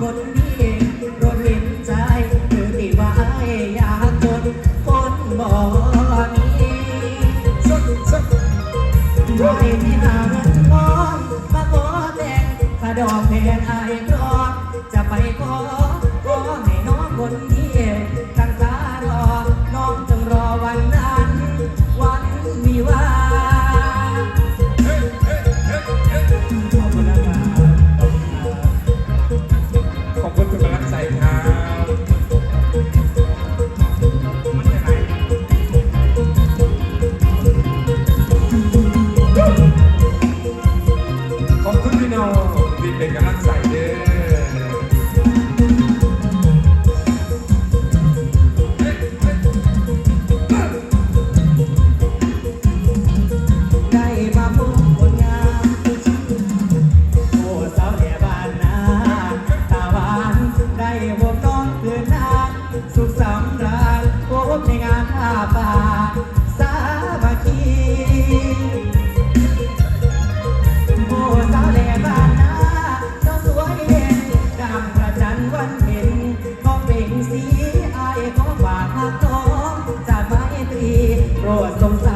คนเห็นคนเห็นใจคือที่วายากนคนบ่มีไม่มีหางงอนมาขอแต่งถ้าดอกแพง ขอบคุณพี่น้องที่เป็นกำลังใจเด้อ 我总在